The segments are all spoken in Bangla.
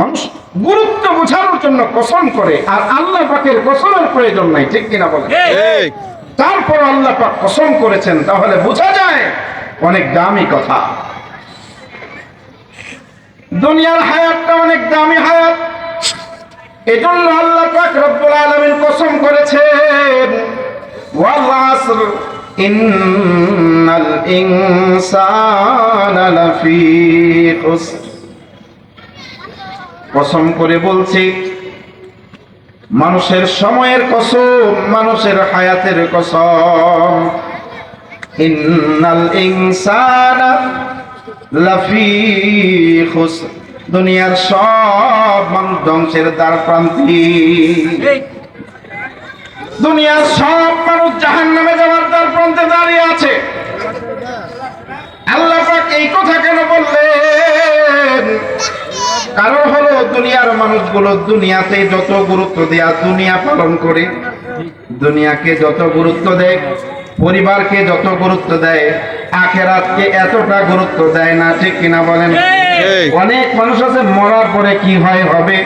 মানুষ গুরুত্ব বোঝানোর জন্য কসম করে আর আল্লাহ পাকের কসমের প্রয়োজন নাই ঠিক কিনা বলে তারপর আল্লাহ পাক কসম করেছেন তাহলে বোঝা যায় অনেক দামি কথা। দুনিয়ার হায়াতটা অনেক দামি হায়াত। এজন্য আল্লাহ পাক রব্বুল আলামিন কসম করেছেন ওয়াল আসর ইন্নাল ইনসানা লাফি খুসর। কসম করে বলছি মানুষের সময়ের কসম মানুষের হায়াতের কসম। ইন্নাল ইনসানা লাফি খুসর দুনিয়ার সব মানুষ ধ্বংসের দ্বার প্রান্তি। দুনিয়ার সব মানুষ জাহান নামে যাওয়ার দ্বার প্রান্তে দাঁড়িয়ে আছে। দুনিয়ার মানুষগুলো দুনিয়াতে যত গুরুত্ব দেয়া দুনিয়া পালন করে দুনিয়াকে যত গুরুত্ব দেয় পরিবারকে যত গুরুত্ব দেয় আখেরাতকে এতটা গুরুত্ব দেয় না ঠিক কিনা বলেন? অনেক মানুষ আছে মরার পরে কি হয় হবে?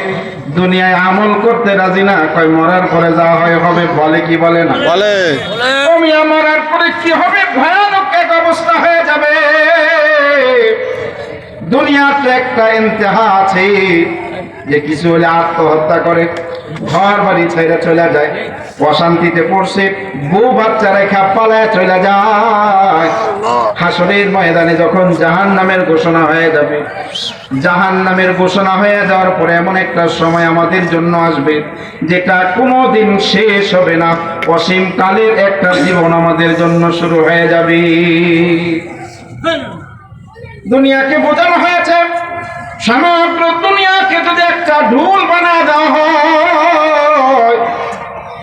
দুনিয়ায় আমল করতে রাজি না কয় মরার পরে যা হয় হবে বলে কি বলে না? বলে। তুমি মরার পরে কি হবে? ভয়ানক এক অবস্থা হয়ে যাবে। দুনিয়াতে একটা ইন্তেহা আছে যে কিছু হলে আত্মহত্যা করে, ঘর বাড়ি ছেড়ে চলে যায়, অশান্তিতে পড়ছে, বউ বাচ্চা রেখা পালায় চলে যায়। হাসরের ময়দানে যখন জাহান নামের ঘোষণা হয়ে যাবে জাহান নামের ঘোষণা হয়ে যাওয়ার পরে এমন একটা সময় আমাদের জন্য আসবে, যেটা কোনোদিন শেষ হবে না। অসীম কালের একটা জীবন আমাদের জন্য শুরু হয়ে যাবে। দুনিয়াকে বোঝানো হয়েছে, সমগ্র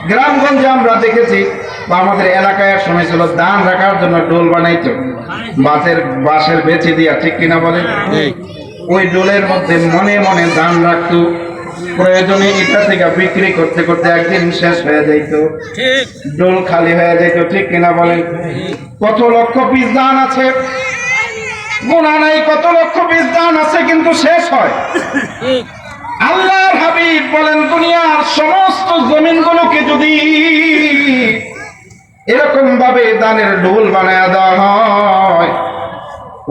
গ্রামগঞ্জে আমরা দেখেছি বা আমাদের এলাকায় এক সময় ছিল ধান রাখার জন্য ডোল বানাইতো। বাঁশের বাঁশের বেছে দিয়া ঠিক কিনা ঠিক। ওই ডোলের মধ্যে মনে মনে ধান রাখতো। প্রয়োজনে এটা থেকে বিক্রি করতে করতে একদিন শেষ হয়ে যাইত। ডোল খালি হয়ে যাইত ঠিক কিনা বলেন? কত লক্ষ পিস দান আছে? গোনা নাই কত লক্ষ পিস দান আছে কিন্তু শেষ হয়। আল্লাহর হাবিব বলেন যদি এরকম ভাবে দানের ঢোল বানায় দেওয়া হয়।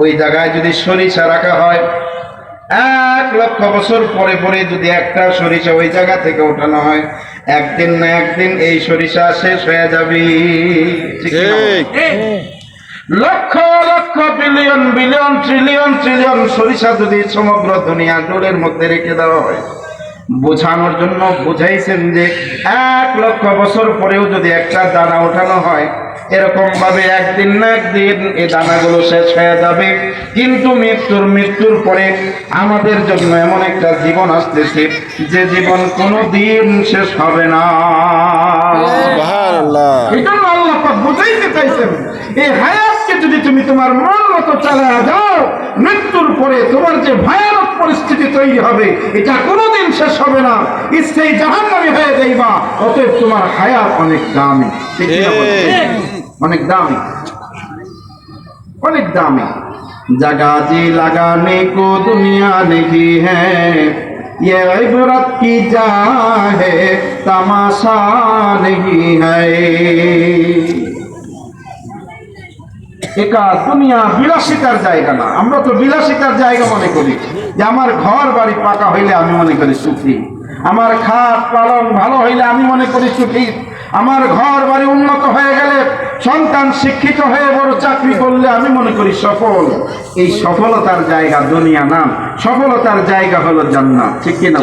ওই জায়গায় যদি সরিষা রাখা হয় এক লক্ষ বছর পরে পরে যদি একটা সরিষা ওই জায়গা থেকে ওঠানো হয় একদিন না একদিন এই সরিষা শেষ হয়ে যাবে। Lakh lakh billion billion trillion trillion সরিষা যদি সমগ্র দুনিয়া ডোলের মধ্যে রেখে দেওয়া হয় বোঝানোর জন্য বুঝাইছেন যে এক লক্ষ বছর পরেও যদি একটা দানা ওঠানো হয় এরকম ভাবে একদিন না একদিন এই দানাগুলো শেষ হয়ে যাবে। কিন্তু মৃত্যুর মৃত্যুর পরে আমাদের জন্য এমন একটা জীবন আসতেছে যে জীবন কোনো দিন শেষ হবে না। এই বুঝাইতে চাইছেন এই হায়াতকে যদি তুমি তোমার মন মতো চালায় যাও মৃত্যুর পরে তোমার যে ভয়ানক পরিস্থিতি তৈরি হবে এটা কোনোদিন শেষ হবে না ইচ্ছেই জাহান্নামী হয়ে যাইবা অতএব তোমার হায়াত অনেক দামি ঠিক কি না বলো? ঠিক। অনেক দামি অনেক দামি जगह जी लगाने को दुनिया नहीं है ये इबरत की जा है तमाशा नहीं है একা দুনিয়া বিলাসিতার জায়গা না। আমরা তো বিলাসিতার জায়গা মনে করি। যে আমার ঘর বাড়ি পাকা হইলে আমি মনে করি সুখী। আমার খাট পালন ভালো হইলে আমি মনে করি সুখী। আমার ঘর বাড়ি উন্নত হয়ে গেলে সন্তান শিক্ষিত হয়ে বড় চাকরি করলে আমি মনে করি সফল। এই সফলতার জায়গা দুনিয়া না। সফলতার জায়গা হলো জান্নাত। ঠিক কিনা